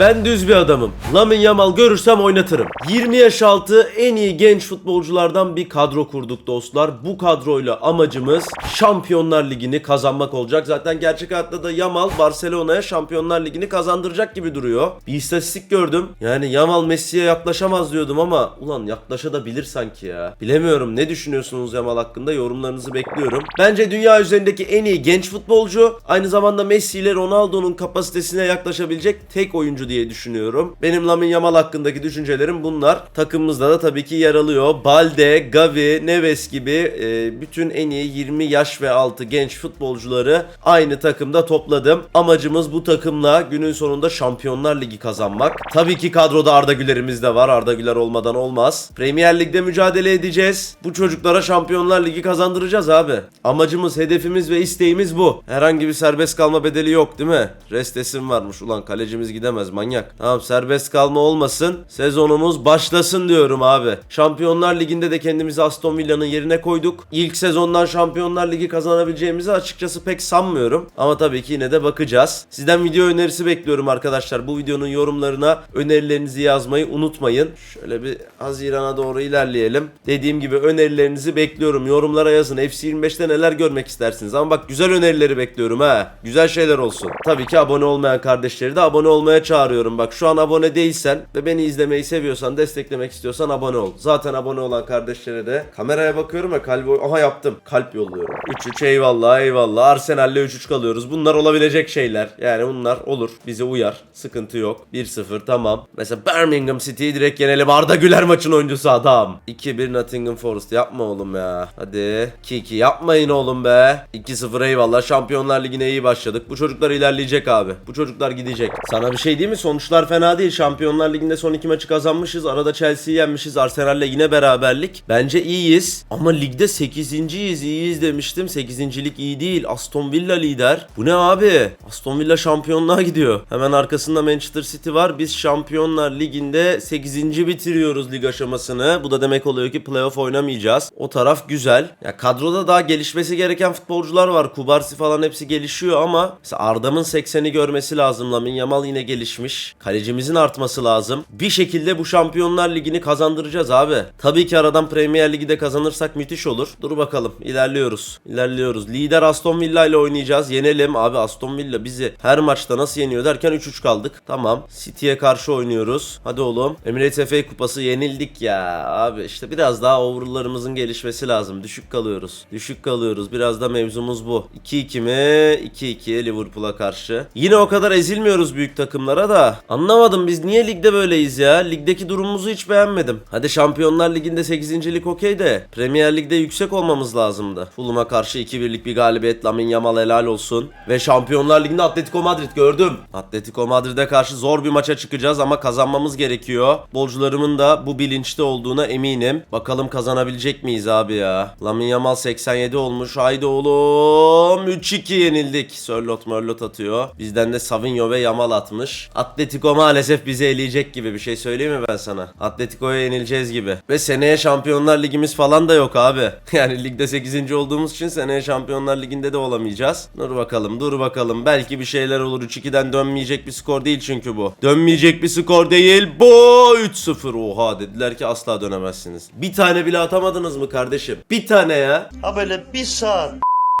Ben düz bir adamım. Lamin Yamal görürsem oynatırım. 20 yaş altı en iyi genç futbolculardan bir kadro kurduk dostlar. Bu kadroyla amacımız Şampiyonlar Ligi'ni kazanmak olacak. Zaten gerçek hayatta da Yamal Barcelona'ya Şampiyonlar Ligi'ni kazandıracak gibi duruyor. Bir istatistik gördüm. Yani Yamal Messi'ye yaklaşamaz diyordum ama ulan yaklaşabilir sanki ya. Bilemiyorum ne düşünüyorsunuz Yamal hakkında yorumlarınızı bekliyorum. Bence dünya üzerindeki en iyi genç futbolcu aynı zamanda Messi ile Ronaldo'nun kapasitesine yaklaşabilecek tek oyuncu diye düşünüyorum. Benim Lamine Yamal hakkındaki düşüncelerim bunlar. Takımımızda da tabii ki yer alıyor. Balde, Gavi, Neves gibi e, bütün en iyi 20 yaş ve altı genç futbolcuları aynı takımda topladım. Amacımız bu takımla günün sonunda Şampiyonlar Ligi kazanmak. Tabii ki kadroda Arda Güler'imiz de var. Arda Güler olmadan olmaz. Premier Lig'de mücadele edeceğiz. Bu çocuklara Şampiyonlar Ligi kazandıracağız abi. Amacımız, hedefimiz ve isteğimiz bu. Herhangi bir serbest kalma bedeli yok değil mi? Restesim varmış. Ulan kalecimiz gidemez manyak. Tamam serbest kalma olmasın. Sezonumuz başlasın diyorum abi. Şampiyonlar Ligi'nde de kendimizi Aston Villa'nın yerine koyduk. İlk sezondan Şampiyonlar Ligi kazanabileceğimizi açıkçası pek sanmıyorum. Ama tabii ki yine de bakacağız. Sizden video önerisi bekliyorum arkadaşlar. Bu videonun yorumlarına önerilerinizi yazmayı unutmayın. Şöyle bir Haziran'a doğru ilerleyelim. Dediğim gibi önerilerinizi bekliyorum. Yorumlara yazın. FC25'te neler görmek istersiniz? Ama bak güzel önerileri bekliyorum ha. Güzel şeyler olsun. Tabii ki abone olmayan kardeşleri de abone olmaya çağırıyorum. Bak şu an abone değilsen ve beni izlemeyi seviyorsan, desteklemek istiyorsan abone ol. Zaten abone olan kardeşlere de kameraya bakıyorum ya kalbi aha yaptım. Kalp yolluyorum. 3-3 eyvallah eyvallah. Arsenal'le 3-3 kalıyoruz. Bunlar olabilecek şeyler. Yani bunlar olur. Bize uyar. Sıkıntı yok. 1-0 tamam. Mesela Birmingham City'yi direkt yenelim. Arda Güler maçın oyuncusu adam. 2-1 Nottingham Forest. Yapma oğlum ya. Hadi. 2-2 yapmayın oğlum be. 2-0 eyvallah. Şampiyonlar Ligi'ne iyi başladık. Bu çocuklar ilerleyecek abi. Bu çocuklar gidecek. Sana bir şey değil mi? Sonuçlar fena değil. Şampiyonlar Ligi'nde son iki maçı kazanmışız. Arada Chelsea'yi yenmişiz. Arsenal'le yine beraberlik. Bence iyiyiz. Ama ligde 8.yiz. İyiyiz demiştim. 8. lig iyi değil. Aston Villa lider. Bu ne abi? Aston Villa şampiyonluğa gidiyor. Hemen arkasında Manchester City var. Biz Şampiyonlar Ligi'nde 8. bitiriyoruz lig aşamasını. Bu da demek oluyor ki playoff oynamayacağız. O taraf güzel. Ya kadroda daha gelişmesi gereken futbolcular var. Kubarsi falan hepsi gelişiyor ama Arda'mın 80'i görmesi lazım. Lamin Yamal yine gelişmiş. Kalecimizin artması lazım. Bir şekilde bu Şampiyonlar Ligi'ni kazandıracağız abi. Tabii ki aradan Premier Ligi de kazanırsak müthiş olur. Dur bakalım. İlerliyoruz. İlerliyoruz. Lider Aston Villa ile oynayacağız. Yenelim abi Aston Villa bizi her maçta nasıl yeniyor derken 3-3 kaldık. Tamam. City'ye karşı oynuyoruz. Hadi oğlum. Emirates FA kupası yenildik ya. Abi işte biraz daha overall'larımızın gelişmesi lazım. Düşük kalıyoruz. Düşük kalıyoruz. Biraz da mevzumuz bu. 2-2 mi? 2-2 Liverpool'a karşı. Yine o kadar ezilmiyoruz büyük takımlara da. Anlamadım biz niye ligde böyleyiz ya? Ligdeki durumumuzu hiç beğenmedim. Hadi Şampiyonlar Ligi'nde 8. lig okey de Premier Lig'de yüksek olmamız lazımdı. Fulham'a karşı 2-1'lik bir galibiyet Lamin Yamal helal olsun. Ve Şampiyonlar Ligi'nde Atletico Madrid gördüm. Atletico Madrid'e karşı zor bir maça çıkacağız ama kazanmamız gerekiyor. Bolcularımın da bu bilinçte olduğuna eminim. Bakalım kazanabilecek miyiz abi ya? Lamin Yamal 87 olmuş. Haydi oğlum. 3-2 yenildik. Sörlot mörlot atıyor. Bizden de Savinho ve Yamal atmış. Atletico maalesef bizi eleyecek gibi bir şey söyleyeyim mi ben sana? Atletico'ya yenileceğiz gibi. Ve seneye Şampiyonlar Ligimiz falan da yok abi. Yani ligde 8. olduğumuz için seneye Şampiyonlar Ligi'nde de olamayacağız. Dur bakalım dur bakalım. Belki bir şeyler olur. 3-2'den dönmeyecek bir skor değil çünkü bu. Dönmeyecek bir skor değil. Bu 3-0. Oha dediler ki asla dönemezsiniz. Bir tane bile atamadınız mı kardeşim? Bir tane ya. Ha böyle bir saat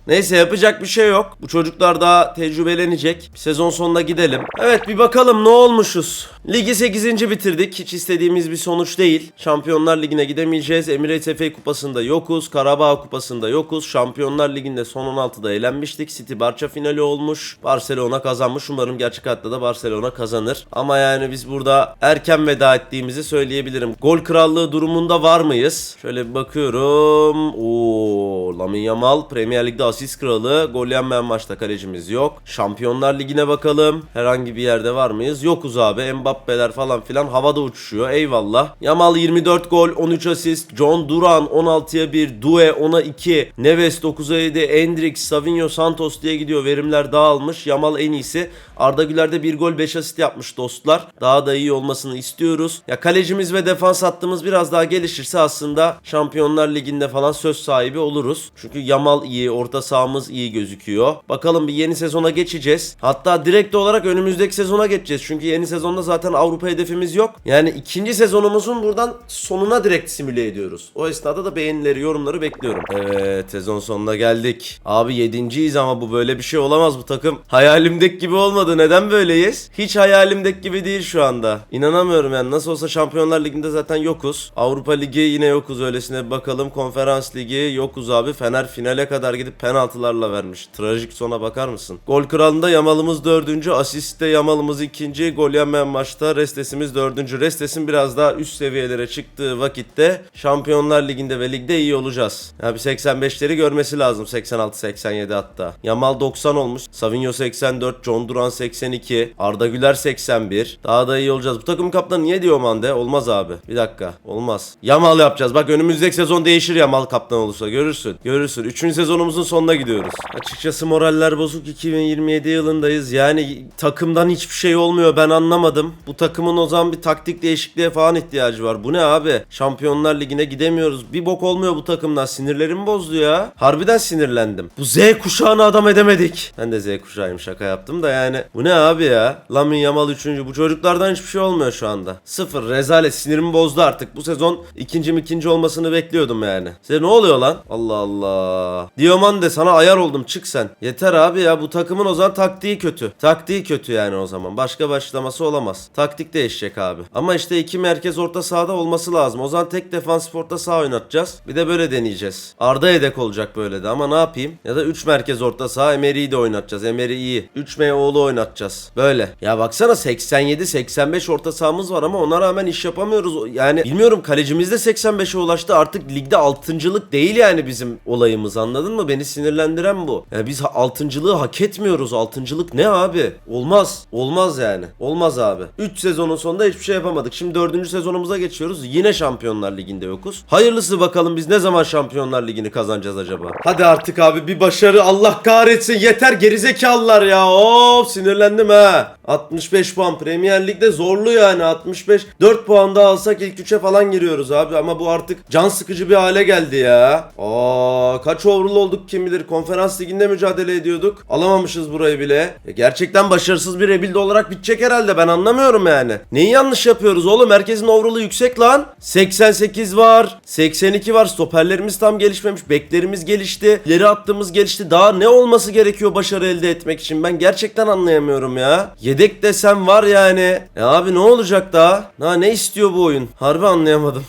Neyse yapacak bir şey yok. Bu çocuklar daha tecrübelenecek. Sezon sonuna gidelim. Evet bir bakalım ne olmuşuz. Ligi 8. bitirdik. Hiç istediğimiz bir sonuç değil. Şampiyonlar Ligi'ne gidemeyeceğiz. Emirates FA Kupası'nda yokuz. Karabağ Kupası'nda yokuz. Şampiyonlar Ligi'nde son 16'da eğlenmiştik. City Barça finali olmuş. Barcelona kazanmış. Umarım gerçek hayatta da Barcelona kazanır. Ama yani biz burada erken veda ettiğimizi söyleyebilirim. Gol krallığı durumunda var mıyız? Şöyle bir bakıyorum. Oo, Lamine Yamal Premier Lig'de kralı. Gol yenmeyen maçta kalecimiz yok. Şampiyonlar Ligi'ne bakalım. Herhangi bir yerde var mıyız? Yokuz abi. Mbappe'ler falan filan havada uçuşuyor. Eyvallah. Yamal 24 gol, 13 asist. John Duran 16'ya 1. Due 10'a 2. Neves 9'a 7. Endrix, Savinho, Santos diye gidiyor. Verimler dağılmış. Yamal en iyisi. Arda Güler de bir gol 5 asist yapmış dostlar. Daha da iyi olmasını istiyoruz. Ya kalecimiz ve defans hattımız biraz daha gelişirse aslında Şampiyonlar Ligi'nde falan söz sahibi oluruz. Çünkü Yamal iyi, orta sahamız iyi gözüküyor. Bakalım bir yeni sezona geçeceğiz. Hatta direkt olarak önümüzdeki sezona geçeceğiz. Çünkü yeni sezonda zaten Avrupa hedefimiz yok. Yani ikinci sezonumuzun buradan sonuna direkt simüle ediyoruz. O esnada da beğenileri, yorumları bekliyorum. Evet, sezon sonuna geldik. Abi yedinciyiz ama bu böyle bir şey olamaz bu takım. Hayalimdeki gibi olmadı. Neden böyleyiz? Hiç hayalimdeki gibi değil şu anda. İnanamıyorum yani. Nasıl olsa Şampiyonlar Ligi'nde zaten yokuz. Avrupa Ligi yine yokuz öylesine bir bakalım. Konferans Ligi yokuz abi. Fener finale kadar gidip penaltılarla vermiş. Trajik sona bakar mısın? Gol kralında Yamal'ımız dördüncü. Asiste Yamal'ımız ikinci. Gol yemeyen maçta Restes'imiz dördüncü. Restes'in biraz daha üst seviyelere çıktığı vakitte Şampiyonlar Ligi'nde ve ligde iyi olacağız. Ya bir 85'leri görmesi lazım. 86-87 hatta. Yamal 90 olmuş. Savinho 84. John Duran 82. Arda Güler 81. Daha da iyi olacağız. Bu takım kaptanı niye diyor Mande? Olmaz abi. Bir dakika. Olmaz. Yamal yapacağız. Bak önümüzdeki sezon değişir Yamal kaptan olursa. Görürsün. Görürsün. Üçüncü sezonumuzun sonuna gidiyoruz. Açıkçası moraller bozuk. 2027 yılındayız. Yani takımdan hiçbir şey olmuyor. Ben anlamadım. Bu takımın o zaman bir taktik değişikliğe falan ihtiyacı var. Bu ne abi? Şampiyonlar Ligi'ne gidemiyoruz. Bir bok olmuyor bu takımdan. Sinirlerim bozdu ya. Harbiden sinirlendim. Bu Z kuşağını adam edemedik. Ben de Z kuşağıyım şaka yaptım da yani. Bu ne abi ya? Lamin Yamal 3. Bu çocuklardan hiçbir şey olmuyor şu anda. Sıfır rezalet sinirimi bozdu artık. Bu sezon ikinci mi ikinci olmasını bekliyordum yani. Size ne oluyor lan? Allah Allah. Dioman de sana ayar oldum çık sen. Yeter abi ya bu takımın o zaman taktiği kötü. Taktiği kötü yani o zaman. Başka başlaması olamaz. Taktik değişecek abi. Ama işte iki merkez orta sahada olması lazım. O zaman tek defansif orta saha oynatacağız. Bir de böyle deneyeceğiz. Arda yedek olacak böyle de ama ne yapayım? Ya da 3 merkez orta saha Emery'yi de oynatacağız. Emery iyi. 3 M oğlu oynatacağız. Böyle. Ya baksana 87-85 orta sahamız var ama ona rağmen iş yapamıyoruz. Yani bilmiyorum kalecimiz de 85'e ulaştı. Artık ligde altıncılık değil yani bizim olayımız anladın mı? Beni sinirlendiren bu. Ya biz altıncılığı hak etmiyoruz. Altıncılık ne abi? Olmaz. Olmaz yani. Olmaz abi. 3 sezonun sonunda hiçbir şey yapamadık. Şimdi 4. sezonumuza geçiyoruz. Yine Şampiyonlar Ligi'nde yokuz. Hayırlısı bakalım biz ne zaman Şampiyonlar Ligi'ni kazanacağız acaba? Hadi artık abi bir başarı Allah kahretsin. Yeter gerizekalılar ya. Of sinirlendim ha. 65 puan Premier Lig'de zorlu yani 65. 4 puan daha alsak ilk 3'e falan giriyoruz abi ama bu artık can sıkıcı bir hale geldi ya. Aa kaç overall olduk kim bilir. Konferans liginde mücadele ediyorduk. Alamamışız burayı bile. Ya gerçekten başarısız bir rebuild olarak bitecek herhalde ben anlamıyorum yani. Neyi yanlış yapıyoruz oğlum? Herkesin overall'ı yüksek lan. 88 var. 82 var. Stoperlerimiz tam gelişmemiş. Beklerimiz gelişti. İleri attığımız gelişti. Daha ne olması gerekiyor başarı elde etmek için? Ben gerçekten anlayamıyorum ya. Yedek desem var yani. Ya abi ne olacak daha? Ha ne istiyor bu oyun? Harbi anlayamadım.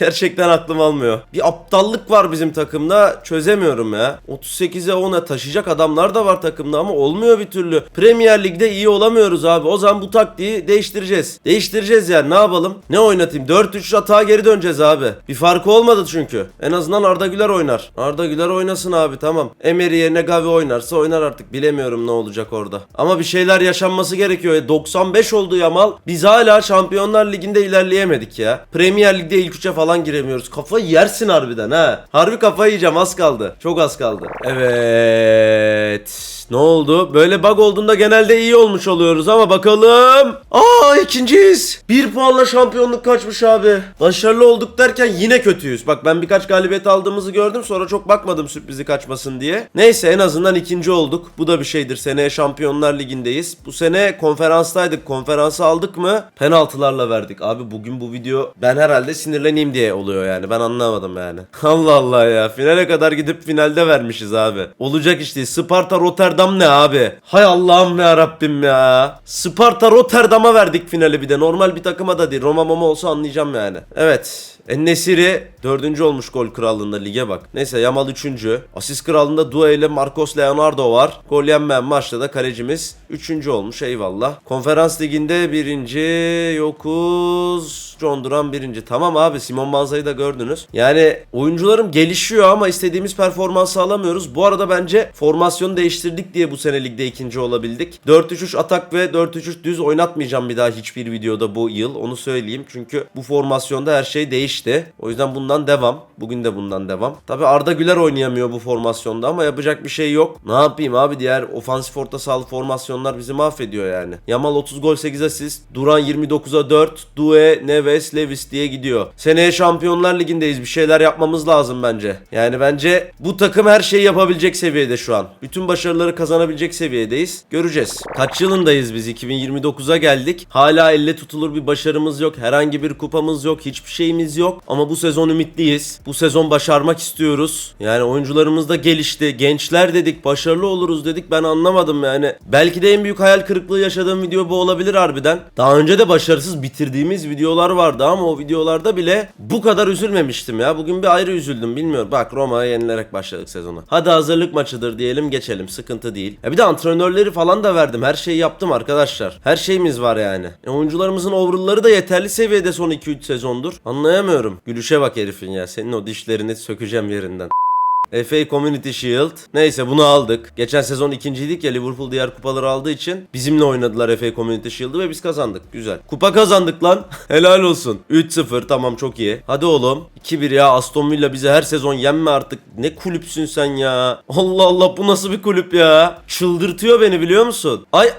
Gerçekten aklım almıyor. Bir aptallık var bizim takımda. Çözemiyorum ya. 38'e 10'a taşıyacak adamlar da var takımda ama olmuyor bir türlü. Premier Lig'de iyi olamıyoruz abi. O zaman bu taktiği değiştireceğiz. Değiştireceğiz yani. Ne yapalım? Ne oynatayım? 4-3 atağa geri döneceğiz abi. Bir farkı olmadı çünkü. En azından Arda Güler oynar. Arda Güler oynasın abi tamam. Emery yerine Gavi oynarsa oynar artık. Bilemiyorum ne olacak orada. Ama bir şeyler yaşanması gerekiyor. E, 95 oldu Yamal. Biz hala Şampiyonlar Ligi'nde ilerleyemedik ya. Premier Lig'de ilk üçe falan giremiyoruz. Kafayı yersin harbiden ha. Harbi kafayı yiyeceğim az kaldı. Çok az kaldı. Evet. Ne oldu? Böyle bug olduğunda genelde iyi olmuş oluyoruz ama bakalım. Aa ikinciyiz. Bir puanla şampiyonluk kaçmış abi. Başarılı olduk derken yine kötüyüz. Bak ben birkaç galibiyet aldığımızı gördüm sonra çok bakmadım sürprizi kaçmasın diye. Neyse en azından ikinci olduk. Bu da bir şeydir. Seneye Şampiyonlar Ligi'ndeyiz. Bu sene konferanstaydık. Konferansı aldık mı? Penaltılarla verdik. Abi bugün bu video ben herhalde sinirleneyim diye oluyor yani. Ben anlamadım yani. Allah Allah ya. Finale kadar gidip finalde vermişiz abi. Olacak işte. Sparta Rotterdam ne abi? Hay Allah'ım ya Rabbim ya. Sparta Rotterdam'a verdik finali bir de. Normal bir takıma da değil. Roma Mama olsa anlayacağım yani. Evet. Ennesiri dördüncü olmuş gol krallığında lige bak. Neyse Yamal üçüncü. Asist krallığında Dua ile Marcos Leonardo var. Gol yenmeyen maçta da kalecimiz üçüncü olmuş eyvallah. Konferans liginde birinci yokuz. John Duran birinci. Tamam abi Simon Manza'yı da gördünüz. Yani oyuncularım gelişiyor ama istediğimiz performansı alamıyoruz. Bu arada bence formasyonu değiştirdik diye bu sene ligde ikinci olabildik. 4-3-3 atak ve 4-3-3 düz oynatmayacağım bir daha hiçbir videoda bu yıl. Onu söyleyeyim. Çünkü bu formasyonda her şey değişti gelişti. O yüzden bundan devam. Bugün de bundan devam. Tabi Arda Güler oynayamıyor bu formasyonda ama yapacak bir şey yok. Ne yapayım abi diğer ofansif orta sahalı formasyonlar bizi mahvediyor yani. Yamal 30 gol 8 asist. Duran 29'a 4. Due, Neves, Levis diye gidiyor. Seneye Şampiyonlar Ligi'ndeyiz. Bir şeyler yapmamız lazım bence. Yani bence bu takım her şeyi yapabilecek seviyede şu an. Bütün başarıları kazanabilecek seviyedeyiz. Göreceğiz. Kaç yılındayız biz? 2029'a geldik. Hala elle tutulur bir başarımız yok. Herhangi bir kupamız yok. Hiçbir şeyimiz yok. Ama bu sezon ümitliyiz. Bu sezon başarmak istiyoruz. Yani oyuncularımız da gelişti. Gençler dedik. Başarılı oluruz dedik. Ben anlamadım yani. Belki de en büyük hayal kırıklığı yaşadığım video bu olabilir harbiden. Daha önce de başarısız bitirdiğimiz videolar vardı ama o videolarda bile bu kadar üzülmemiştim ya. Bugün bir ayrı üzüldüm bilmiyorum. Bak Roma'ya yenilerek başladık sezona. Hadi hazırlık maçıdır diyelim geçelim. Sıkıntı değil. Ya bir de antrenörleri falan da verdim. Her şeyi yaptım arkadaşlar. Her şeyimiz var yani. E oyuncularımızın overall'ları da yeterli seviyede son 2-3 sezondur. Anlayamıyorum. Gülüşe bak herifin ya. Senin o dişlerini sökeceğim yerinden. FA Community Shield. Neyse bunu aldık. Geçen sezon ikinciydik ya Liverpool diğer kupaları aldığı için bizimle oynadılar FA Community Shield'ı ve biz kazandık. Güzel. Kupa kazandık lan. Helal olsun. 3-0 tamam çok iyi. Hadi oğlum. 2-1 ya Aston Villa bize her sezon yenme artık. Ne kulüpsün sen ya. Allah Allah bu nasıl bir kulüp ya. Çıldırtıyor beni biliyor musun? Ay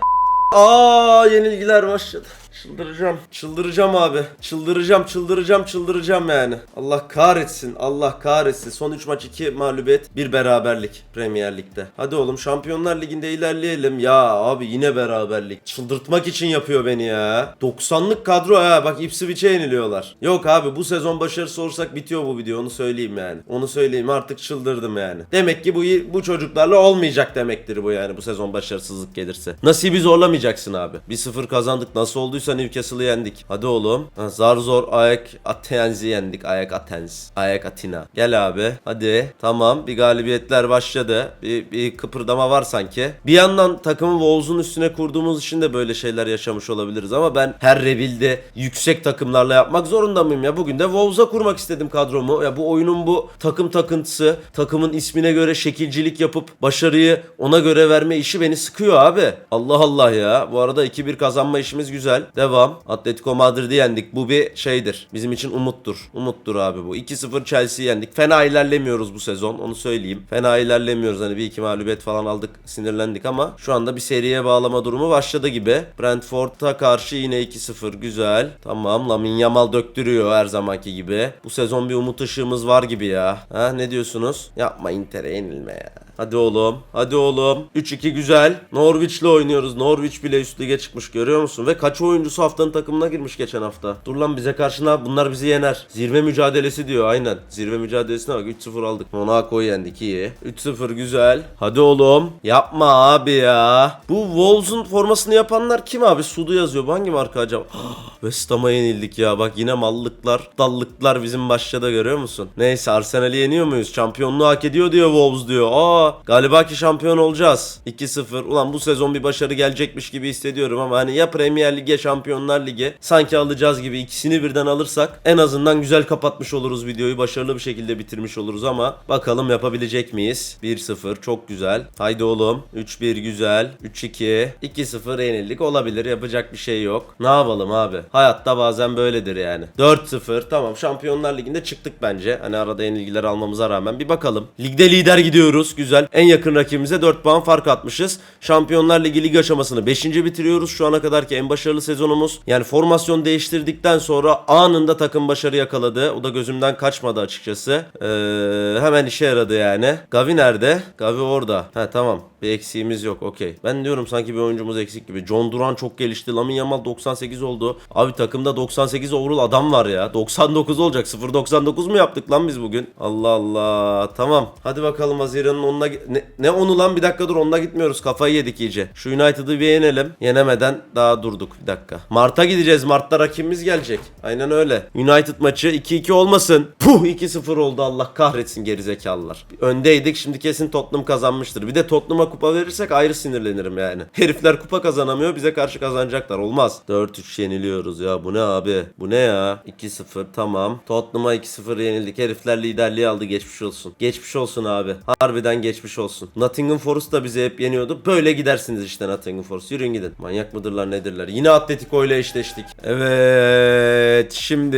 Aa yenilgiler başladı. Çıldıracağım. Çıldıracağım abi. Çıldıracağım, çıldıracağım, çıldıracağım yani. Allah kahretsin. Allah kahretsin. Son 3 maç 2 mağlubiyet, 1 beraberlik Premier Lig'de. Hadi oğlum Şampiyonlar Ligi'nde ilerleyelim. Ya abi yine beraberlik. Çıldırtmak için yapıyor beni ya. 90'lık kadro ha. Bak Ipswich'e yeniliyorlar. Yok abi bu sezon başarısı olursak bitiyor bu video. Onu söyleyeyim yani. Onu söyleyeyim artık çıldırdım yani. Demek ki bu bu çocuklarla olmayacak demektir bu yani bu sezon başarısızlık gelirse. Nasibi zorlamayacaksın abi. 1-0 kazandık. Nasıl olduysa Newcastle'ı yendik. Hadi oğlum. Zar zor Ayak Atens'i yendik. Ayak Atens. Ayak Atina. Gel abi. Hadi. Tamam. Bir galibiyetler başladı. Bir, bir kıpırdama var sanki. Bir yandan takımı Wolves'un üstüne kurduğumuz için de böyle şeyler yaşamış olabiliriz ama ben her rebilde yüksek takımlarla yapmak zorunda mıyım ya? Bugün de Wolves'a kurmak istedim kadromu. Ya bu oyunun bu takım takıntısı, takımın ismine göre şekilcilik yapıp başarıyı ona göre verme işi beni sıkıyor abi. Allah Allah ya. Bu arada 2-1 kazanma işimiz güzel. Devam. Atletico Madrid'i yendik. Bu bir şeydir. Bizim için umuttur. Umuttur abi bu. 2-0 Chelsea'yi yendik. Fena ilerlemiyoruz bu sezon. Onu söyleyeyim. Fena ilerlemiyoruz. Hani bir iki mağlubiyet falan aldık. Sinirlendik ama şu anda bir seriye bağlama durumu başladı gibi. Brentford'a karşı yine 2-0. Güzel. Tamam. Lamin Yamal döktürüyor her zamanki gibi. Bu sezon bir umut ışığımız var gibi ya. Ha ne diyorsunuz? Yapma Inter'e yenilme ya. Hadi oğlum. Hadi oğlum. 3-2 güzel. Norwich'le oynuyoruz. Norwich bile üst lige çıkmış görüyor musun? Ve kaç oyuncusu haftanın takımına girmiş geçen hafta. Dur lan bize karşı ne Bunlar bizi yener. Zirve mücadelesi diyor aynen. Zirve mücadelesine bak 3-0 aldık. Monaco'yu yendik iyi. 3-0 güzel. Hadi oğlum. Yapma abi ya. Bu Wolves'un formasını yapanlar kim abi? Sudu yazıyor. Bu hangi marka acaba? West Ham'a yenildik ya. Bak yine mallıklar, dallıklar bizim başladı görüyor musun? Neyse Arsenal'i yeniyor muyuz? Şampiyonluğu hak ediyor diyor Wolves diyor. Aa galiba ki şampiyon olacağız. 2-0. Ulan bu sezon bir başarı gelecekmiş gibi hissediyorum ama hani ya Premier Lig'e Şampiyonlar Ligi sanki alacağız gibi ikisini birden alırsak en azından güzel kapatmış oluruz videoyu. Başarılı bir şekilde bitirmiş oluruz ama bakalım yapabilecek miyiz? 1-0 çok güzel. Haydi oğlum. 3-1 güzel. 3-2. 2-0 yenildik olabilir. Yapacak bir şey yok. Ne yapalım abi? Hayatta bazen böyledir yani. 4-0 tamam Şampiyonlar Ligi'nde çıktık bence. Hani arada yenilgiler almamıza rağmen bir bakalım. Ligde lider gidiyoruz. Güzel. En yakın rakibimize 4 puan fark atmışız. Şampiyonlar Ligi lig aşamasını 5. bitiriyoruz. Şu ana kadarki en başarılı sezonumuz. Yani formasyon değiştirdikten sonra anında takım başarı yakaladı. O da gözümden kaçmadı açıkçası. Ee, hemen işe yaradı yani. Gavi nerede? Gavi orada. Ha tamam. Bir eksiğimiz yok. Okey. Ben diyorum sanki bir oyuncumuz eksik gibi. John Duran çok gelişti. Lamin Yamal 98 oldu. Abi takımda 98 overall adam var ya. 99 olacak. 0.99 mu yaptık lan biz bugün? Allah Allah. Tamam. Hadi bakalım Haziran'ın onuna... Ne, ne onu lan? Bir dakika dur. Onunla gitmiyoruz. Kafayı yedik iyice. Şu United'ı bir yenelim. Yenemeden daha durduk. Bir dakika. Mart'a gideceğiz. Mart'ta rakibimiz gelecek. Aynen öyle. United maçı 2-2 olmasın. Puh 2-0 oldu. Allah kahretsin gerizekalılar. Öndeydik. Şimdi kesin Tottenham kazanmıştır. Bir de Tottenham'a kupa verirsek ayrı sinirlenirim yani. Herifler kupa kazanamıyor bize karşı kazanacaklar olmaz. 4-3 yeniliyoruz ya bu ne abi? Bu ne ya? 2-0 tamam. Tottenham'a 2-0 yenildik. Herifler liderliği aldı geçmiş olsun. Geçmiş olsun abi. Harbiden geçmiş olsun. Nottingham Forest da bizi hep yeniyordu. Böyle gidersiniz işte Nottingham Forest. Yürüyün gidin. Manyak mıdırlar nedirler. Yine Atletico ile eşleştik. Evet. Şimdi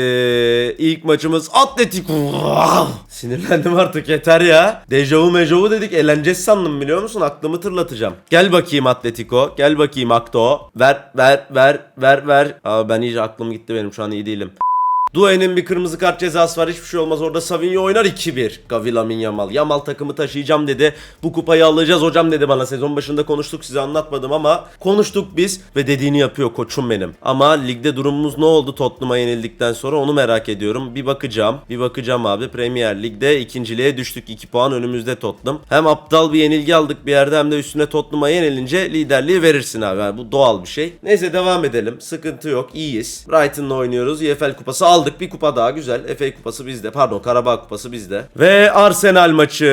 ilk maçımız Atletico. Sinirlendim artık yeter ya. Dejavu mejavu dedik. Eğleneceğiz sandım biliyor musun? Aklımı tırlatacağım. Gel bakayım Atletico. Gel bakayım Akto. Ver ver ver ver ver. Aa, ben iyice aklım gitti benim şu an iyi değilim. Due'nin bir kırmızı kart cezası var. Hiçbir şey olmaz. Orada Savinho oynar 2-1. Gavi Lamin Yamal. Yamal takımı taşıyacağım dedi. Bu kupayı alacağız hocam dedi bana. Sezon başında konuştuk size anlatmadım ama konuştuk biz ve dediğini yapıyor koçum benim. Ama ligde durumumuz ne oldu Tottenham'a yenildikten sonra onu merak ediyorum. Bir bakacağım. Bir bakacağım abi. Premier Lig'de ikinciliğe düştük. 2 puan önümüzde Tottenham. Hem aptal bir yenilgi aldık bir yerde hem de üstüne Tottenham'a yenilince liderliği verirsin abi. Yani bu doğal bir şey. Neyse devam edelim. Sıkıntı yok. İyiyiz. Brighton'la oynuyoruz. EFL kupası aldık. Bir kupa daha güzel. FA kupası bizde. Pardon Karabağ kupası bizde. Ve Arsenal maçı.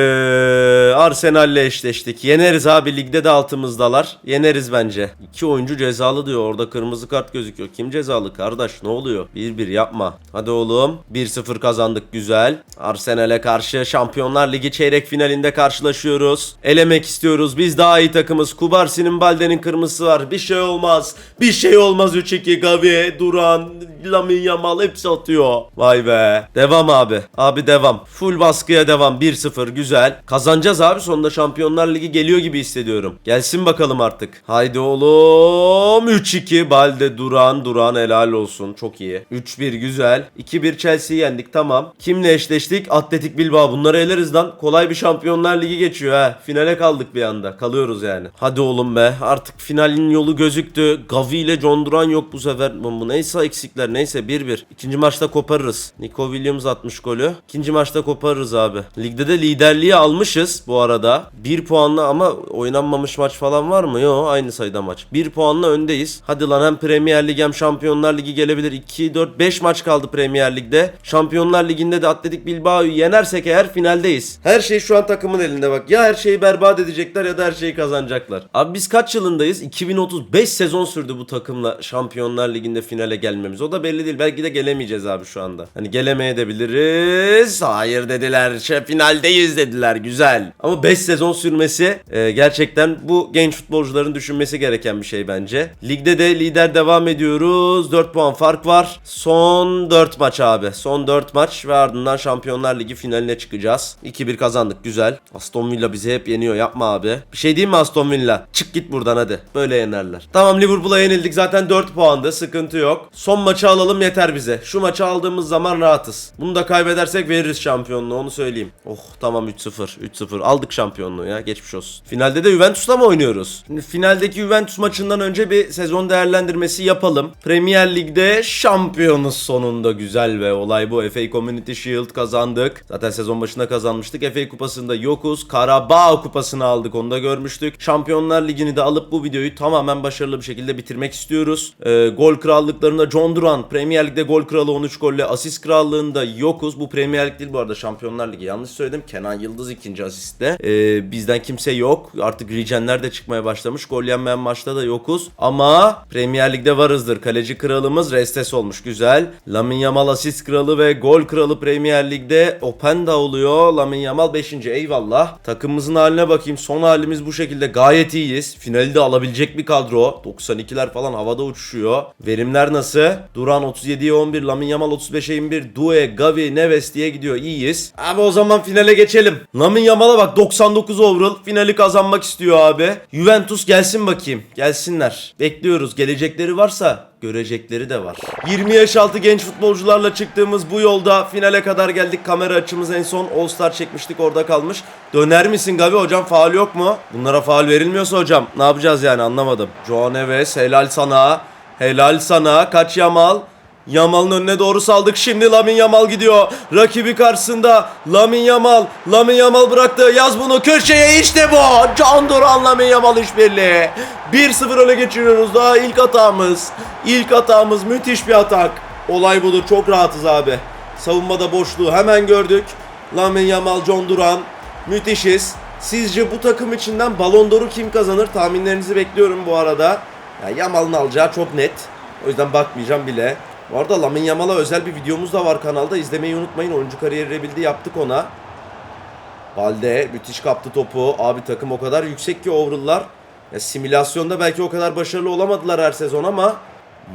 Arsenal'le eşleştik. Yeneriz abi. Ligde de altımızdalar. Yeneriz bence. İki oyuncu cezalı diyor. Orada kırmızı kart gözüküyor. Kim cezalı kardeş? Ne oluyor? 1-1 yapma. Hadi oğlum. 1-0 kazandık. Güzel. Arsenal'e karşı Şampiyonlar Ligi çeyrek finalinde karşılaşıyoruz. Elemek istiyoruz. Biz daha iyi takımız. Kubarsi'nin Balde'nin kırmızısı var. Bir şey olmaz. Bir şey olmaz 3-2. Gavi, Duran, Lamin Yamal hepsi atıyor. Vay be. Devam abi. Abi devam. Full baskıya devam. 1-0 güzel. Kazanacağız abi. Sonunda Şampiyonlar Ligi geliyor gibi hissediyorum. Gelsin bakalım artık. Haydi oğlum. 3-2 Balde Duran. Duran helal olsun. Çok iyi. 3-1 güzel. 2-1 Chelsea'yi yendik tamam. Kimle eşleştik? Atletik Bilbao. Bunları eleriz lan. Kolay bir Şampiyonlar Ligi geçiyor ha. Finale kaldık bir anda. Kalıyoruz yani. Hadi oğlum be. Artık finalin yolu gözüktü. Gavi ile John Duran yok bu sefer. Bu neyse eksikler. Neyse 1-1. İkinci maçta koparırız. Nico Williams atmış golü. İkinci maçta koparırız abi. Ligde de liderliği almışız bu arada. 1 puanla ama oynanmamış maç falan var mı? Yok aynı sayıda maç. 1 puanla öndeyiz. Hadi lan hem Premier Lig hem Şampiyonlar Ligi gelebilir. 2, 4, 5 maç kaldı Premier Lig'de. Şampiyonlar Ligi'nde de Atletik Bilbao'yu yenersek eğer finaldeyiz. Her şey şu an takımın elinde bak. Ya her şeyi berbat edecekler ya da her şeyi kazanacaklar. Abi biz kaç yılındayız? 2035 sezon sürdü bu takımla Şampiyonlar Ligi'nde finale gelmemiz. O da belli değil. Belki de gelemeyeceğiz abi şu anda. Hani gelemeye de biliriz. Hayır dediler. Şey, finaldeyiz dediler. Güzel. Ama 5 sezon sürmesi e, gerçekten bu genç futbolcuların düşünmesi gereken bir şey bence. Ligde de lider devam ediyoruz. 4 puan fark var. Son 4 maç abi. Son 4 maç ve ardından Şampiyonlar Ligi finaline çıkacağız. 2-1 kazandık. Güzel. Aston Villa bizi hep yeniyor. Yapma abi. Bir şey diyeyim mi Aston Villa? Çık git buradan hadi. Böyle yenerler. Tamam Liverpool'a yenildik. Zaten 4 puandı. Sıkıntı yok. Son maçı alalım yeter bize. Şu maçı aldığımız zaman rahatız. Bunu da kaybedersek veririz şampiyonluğu onu söyleyeyim. Oh tamam 3-0. 3-0. Aldık şampiyonluğu ya. Geçmiş olsun. Finalde de Juventus'la mı oynuyoruz? Şimdi finaldeki Juventus maçından önce bir sezon değerlendirmesi yapalım. Premier Lig'de şampiyonuz sonunda güzel ve olay bu. FA Community Shield kazandık. Zaten sezon başında kazanmıştık. FA kupasında yokuz. Karabağ kupasını aldık onu da görmüştük. Şampiyonlar Ligi'ni de alıp bu videoyu tamamen başarılı bir şekilde bitirmek istiyoruz. Ee, gol krallıklarında John Duran Premier Lig'de gol kralı 13 golle asist krallığında yokuz. Bu Premier Lig değil bu arada Şampiyonlar Ligi. Yanlış söyledim. Kenan Yıldız ikinci asiste. Ee, bizden kimse yok. Artık Rijenler de çıkmaya başlamış. Gol yenmeyen maçta da yokuz. Ama Premier Lig'de varızdır. Kaleci kralımız Restes olmuş. Güzel. Lamin Yamal asist kralı ve gol kralı Premier Lig'de Openda oluyor. Lamin Yamal 5. Eyvallah. Takımımızın haline bakayım. Son halimiz bu şekilde. Gayet iyiyiz. Finali de alabilecek bir kadro. 92'ler falan havada uçuşuyor. Verimler nasıl? Duran 37'ye 11, Lamin Yamal 35'e 21, Due, Gavi, Neves diye gidiyor. İyiyiz. Abi o zaman finale geçelim. Lamin Yamal'a bak 99 overall. Finali kazanmak istiyor abi. Juventus gelsin bakayım. Gelsinler. Bekliyoruz. Gelecekleri varsa görecekleri de var. 20 yaş altı genç futbolcularla çıktığımız bu yolda finale kadar geldik. Kamera açımız en son All Star çekmiştik orada kalmış. Döner misin Gavi hocam faal yok mu? Bunlara faal verilmiyorsa hocam ne yapacağız yani anlamadım. Joao Neves helal sana. Helal sana. Kaç Yamal. Yamal'ın önüne doğru saldık. Şimdi Lamin Yamal gidiyor. Rakibi karşısında. Lamin Yamal. Lamin Yamal bıraktı. Yaz bunu köşeye işte bu. Can Duran Lamin Yamal işbirliği. 1-0 öne geçiriyoruz. Daha ilk hatamız. İlk hatamız müthiş bir atak. Olay budur. Çok rahatız abi. Savunmada boşluğu hemen gördük. Lamin Yamal, John Duran. Müthişiz. Sizce bu takım içinden Ballon d'Or'u kim kazanır? Tahminlerinizi bekliyorum bu arada. Ya Yamal'ın alacağı çok net. O yüzden bakmayacağım bile. Bu arada Lamine Yamal'a özel bir videomuz da var kanalda. İzlemeyi unutmayın. Oyuncu kariyeri rebildi yaptık ona. Balde müthiş kaptı topu. Abi takım o kadar yüksek ki overall'lar. Ya simülasyonda belki o kadar başarılı olamadılar her sezon ama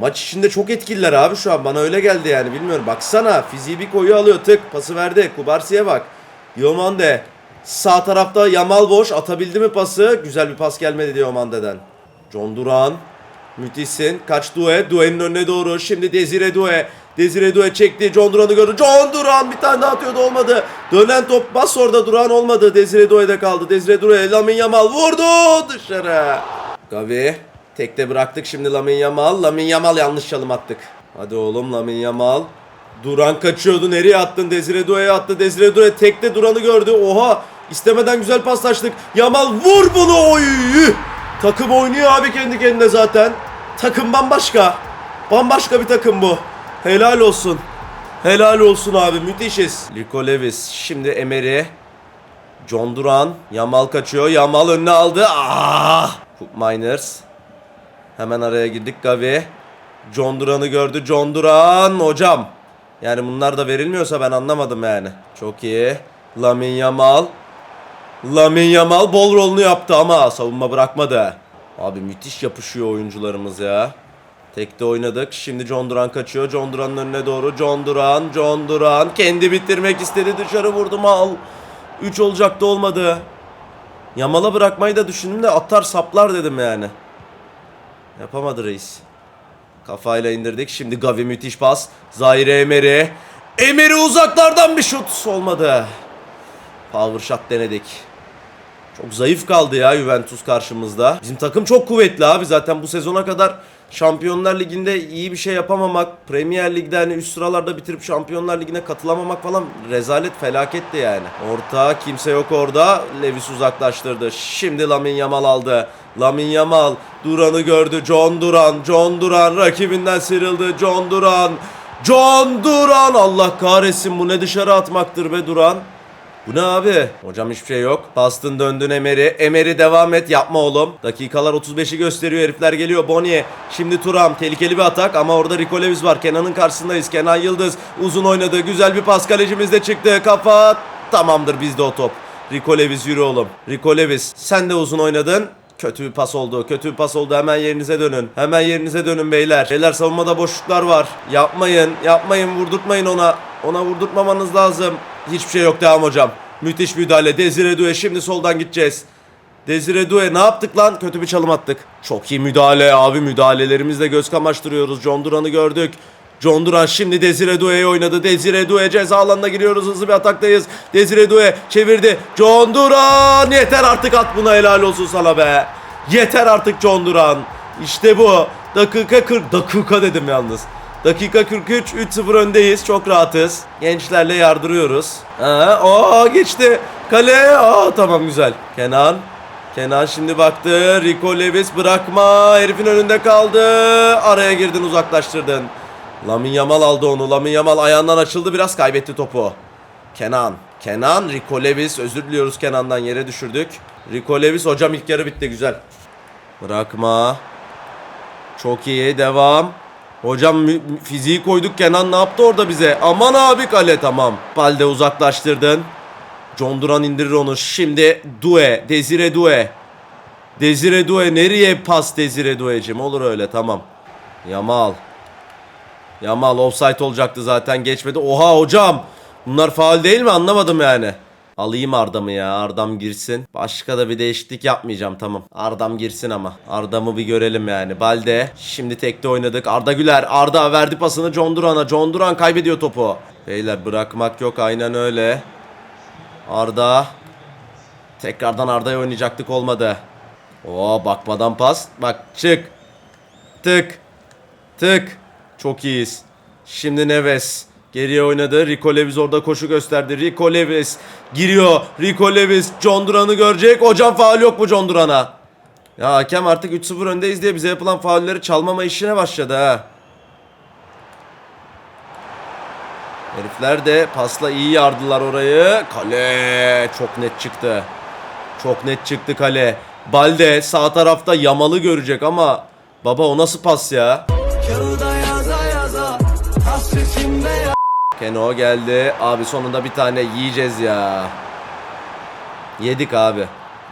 maç içinde çok etkililer abi şu an. Bana öyle geldi yani bilmiyorum. Baksana fiziği bir koyu alıyor tık pası verdi. Kubarsi'ye bak. Diomande sağ tarafta Yamal boş atabildi mi pası? Güzel bir pas gelmedi Diomande'den. John Duran müthişsin. Kaç Due. Due'nin önüne doğru. Şimdi Desire Due. Desire Due çekti. John Duran'ı gördü. John Duran bir tane daha atıyordu olmadı. Dönen top bas orada Duran olmadı. Desire Due'de kaldı. Desire Due. Lamine Yamal vurdu dışarı. Gavi. Tekte bıraktık şimdi Lamine Yamal. Lamine Yamal yanlış çalım attık. Hadi oğlum Lamine Yamal. Duran kaçıyordu. Nereye attın? Desire Due'ye attı. Desire Due tekte Duran'ı gördü. Oha. istemeden güzel paslaştık. Yamal vur bunu. Oy. Takım oynuyor abi kendi kendine zaten. Takım bambaşka. Bambaşka bir takım bu. Helal olsun. Helal olsun abi müthişiz. Rico Levis şimdi Emery. John Duran. Yamal kaçıyor. Yamal önüne aldı. Ah! Miners. Hemen araya girdik Gavi. John Duran'ı gördü. John Duran hocam. Yani bunlar da verilmiyorsa ben anlamadım yani. Çok iyi. Lamin Yamal. Lamin Yamal bol rolunu yaptı ama savunma bırakmadı. Abi müthiş yapışıyor oyuncularımız ya. Tekte oynadık. Şimdi John Duran kaçıyor. John Duran'ın önüne doğru. John Duran, John Duran. Kendi bitirmek istedi. Dışarı vurdu mal. 3 olacaktı olmadı. Yamal'a bırakmayı da düşündüm de atar saplar dedim yani. Yapamadı reis. Kafayla indirdik. Şimdi Gavi müthiş pas. Zaire Emery. Emery uzaklardan bir şut. Olmadı. Power shot denedik. Çok zayıf kaldı ya Juventus karşımızda. Bizim takım çok kuvvetli abi. Zaten bu sezona kadar Şampiyonlar Ligi'nde iyi bir şey yapamamak, Premier Lig'de hani üst sıralarda bitirip Şampiyonlar Ligi'ne katılamamak falan rezalet felaketti yani. Orta kimse yok orada. Levis uzaklaştırdı. Şimdi Lamin Yamal aldı. Lamin Yamal Duran'ı gördü. John Duran, John Duran rakibinden sıyrıldı. John Duran, John Duran Allah kahretsin bu ne dışarı atmaktır be Duran. Bu ne abi? Hocam hiçbir şey yok. Bastın döndün Emery. Emery devam et yapma oğlum. Dakikalar 35'i gösteriyor herifler geliyor. Bonnie. Şimdi Turam. Tehlikeli bir atak ama orada Rico Lewis var. Kenan'ın karşısındayız. Kenan Yıldız uzun oynadı. Güzel bir pas kalecimiz de çıktı. Kafa. Tamamdır bizde o top. Rico Lewis yürü oğlum. Rico Lewis sen de uzun oynadın. Kötü bir pas oldu. Kötü bir pas oldu. Hemen yerinize dönün. Hemen yerinize dönün beyler. Beyler savunmada boşluklar var. Yapmayın. Yapmayın. Vurdurtmayın ona. Ona vurdurtmamanız lazım. Hiçbir şey yok devam hocam. Müthiş müdahale. Desire Due şimdi soldan gideceğiz. Desire Due ne yaptık lan? Kötü bir çalım attık. Çok iyi müdahale abi. Müdahalelerimizle göz kamaştırıyoruz. John Duran'ı gördük. John Duran şimdi Desire Due'ye oynadı. Desire Due ceza alanına giriyoruz. Hızlı bir ataktayız. Desire Due çevirdi. John Duran yeter artık at buna helal olsun sana be. Yeter artık John Duran. İşte bu. Dakika 40. Dakika dedim yalnız. Dakika 43 3-0 öndeyiz. Çok rahatız. Gençlerle yardırıyoruz. Aa geçti. Kale. Aa tamam güzel. Kenan. Kenan şimdi baktı. Rico Lewis bırakma. Herifin önünde kaldı. Araya girdin uzaklaştırdın. Lamin Yamal aldı onu. Lamin Yamal ayağından açıldı biraz kaybetti topu. Kenan. Kenan. Rico Lewis. Özür diliyoruz Kenan'dan yere düşürdük. Rico Lewis hocam ilk yarı bitti güzel. Bırakma. Çok iyi devam. Hocam fiziği koyduk Kenan ne yaptı orada bize? Aman abi kale tamam. Balde uzaklaştırdın. John Duran indirir onu. Şimdi Due. Desire Due. Desire Due. Nereye pas Desire Due'cim? Olur öyle tamam. Yamal. Yamal offside olacaktı zaten geçmedi. Oha hocam. Bunlar faul değil mi? Anlamadım yani. Alayım Arda'mı ya. Ardam girsin. Başka da bir değişiklik yapmayacağım tamam. Ardam girsin ama. Arda'mı bir görelim yani. Balde. Şimdi tekte oynadık. Arda Güler. Arda verdi pasını John Duran'a. John Duran kaybediyor topu. Beyler bırakmak yok. Aynen öyle. Arda. Tekrardan Arda'ya oynayacaktık olmadı. Oo bakmadan pas. Bak çık. Tık. Tık. Çok iyiyiz. Şimdi Neves. Geriye oynadı. Rico Lewis orada koşu gösterdi. Rico Lewis giriyor. Rico Lewis John Duran'ı görecek. Hocam faul yok mu John Duran'a? Ya hakem artık 3-0 öndeyiz diye bize yapılan faulleri çalmama işine başladı ha. Herifler de pasla iyi yardılar orayı. Kale çok net çıktı. Çok net çıktı kale. Balde sağ tarafta Yamal'ı görecek ama baba o nasıl pas ya? Kağıda Keno geldi. Abi sonunda bir tane yiyeceğiz ya. Yedik abi.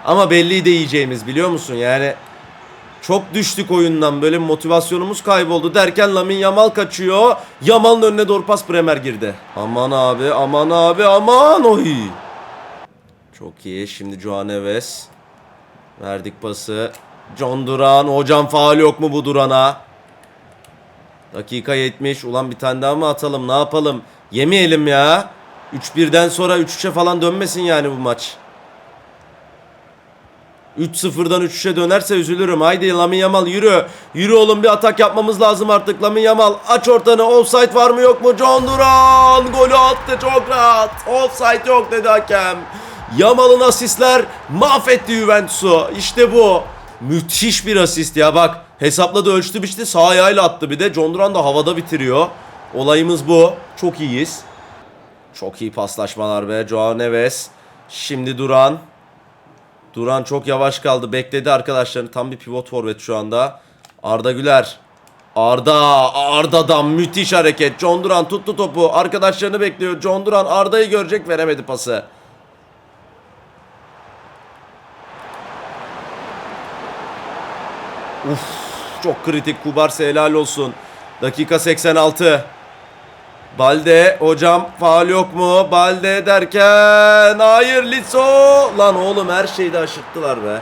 Ama belliydi yiyeceğimiz biliyor musun? Yani çok düştük oyundan. Böyle motivasyonumuz kayboldu derken Lamin Yamal kaçıyor. Yamal'ın önüne doğru pas Bremer girdi. Aman abi, aman abi, aman oy. Çok iyi. Şimdi Joao Neves. Verdik pası. John Duran. Hocam faal yok mu bu Duran'a? Dakika 70. Ulan bir tane daha mı atalım? Ne yapalım? Yemeyelim ya. 3-1'den sonra 3-3'e falan dönmesin yani bu maç. 3-0'dan 3-3'e dönerse üzülürüm. Haydi Lamin Yamal yürü. Yürü oğlum bir atak yapmamız lazım artık. Lamin Yamal aç ortanı. Offside var mı yok mu? John Duran golü attı çok rahat. Offside yok dedi hakem. Yamal'ın asistler mahvetti Juventus'u. İşte bu. Müthiş bir asist ya bak. Hesapladı ölçtü biçti sağ ayağıyla attı bir de. John Duran da havada bitiriyor. Olayımız bu. Çok iyiyiz. Çok iyi paslaşmalar be. Joao Neves. Şimdi Duran. Duran çok yavaş kaldı. Bekledi arkadaşlarını. Tam bir pivot forvet şu anda. Arda Güler. Arda. Arda'dan müthiş hareket. John Duran tuttu topu. Arkadaşlarını bekliyor. John Duran Arda'yı görecek veremedi pası. Uf, çok kritik. Kubarse helal olsun. Dakika 86. Balde hocam faal yok mu? Balde derken hayır Litso. Lan oğlum her şeyi de aşırttılar be.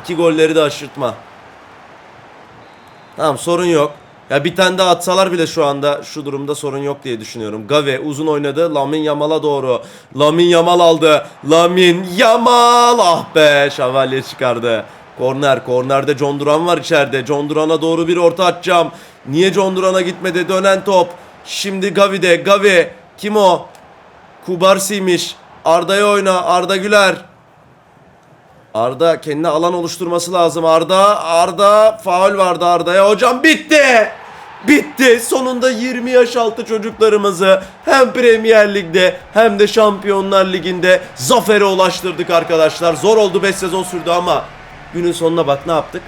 İki golleri de aşırtma. Tamam sorun yok. Ya bir tane daha atsalar bile şu anda şu durumda sorun yok diye düşünüyorum. Gave uzun oynadı. Lamin Yamal'a doğru. Lamin Yamal aldı. Lamin Yamal. Ah be şövalye çıkardı. Korner. Kornerde John Duran var içeride. John Duran'a doğru bir orta atacağım. Niye John Duran'a gitmedi? Dönen top. Şimdi Gavi'de. Gavi. Kim o? Kubarsi'ymiş. Arda'ya oyna. Arda Güler. Arda kendine alan oluşturması lazım. Arda, Arda faul vardı Arda'ya. Hocam bitti. Bitti. Sonunda 20 yaş altı çocuklarımızı hem Premier Lig'de hem de Şampiyonlar Ligi'nde zafere ulaştırdık arkadaşlar. Zor oldu 5 sezon sürdü ama günün sonuna bak ne yaptık?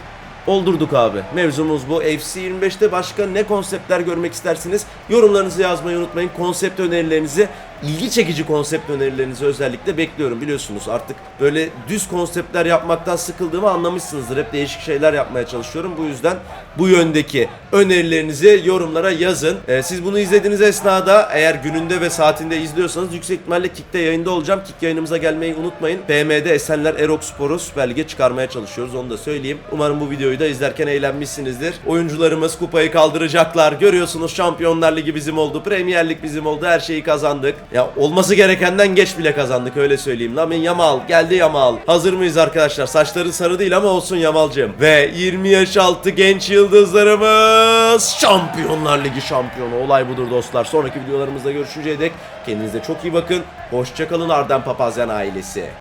Oldurduk abi. Mevzumuz bu. FC 25'te başka ne konseptler görmek istersiniz? Yorumlarınızı yazmayı unutmayın. Konsept önerilerinizi, ilgi çekici konsept önerilerinizi özellikle bekliyorum. Biliyorsunuz artık böyle düz konseptler yapmaktan sıkıldığımı anlamışsınızdır. Hep değişik şeyler yapmaya çalışıyorum. Bu yüzden bu yöndeki önerilerinizi yorumlara yazın. Ee, siz bunu izlediğiniz esnada eğer gününde ve saatinde izliyorsanız yüksek ihtimalle Kick'te yayında olacağım. Kick yayınımıza gelmeyi unutmayın. BM'de Esenler Erok Spor'u Süper Lig'e çıkarmaya çalışıyoruz. Onu da söyleyeyim. Umarım bu videoyu da izlerken eğlenmişsinizdir. Oyuncularımız kupayı kaldıracaklar. Görüyorsunuz Şampiyonlar Ligi bizim oldu. Premier Lig bizim oldu. Her şeyi kazandık. Ya olması gerekenden geç bile kazandık öyle söyleyeyim. Lamin Yamal geldi Yamal. Hazır mıyız arkadaşlar? Saçları sarı değil ama olsun Yamal'cığım. Ve 20 yaş altı genç yıldızlarımız Şampiyonlar Ligi şampiyonu. Olay budur dostlar. Sonraki videolarımızda görüşünceye dek kendinize çok iyi bakın. Hoşçakalın Arden Papazyan ailesi.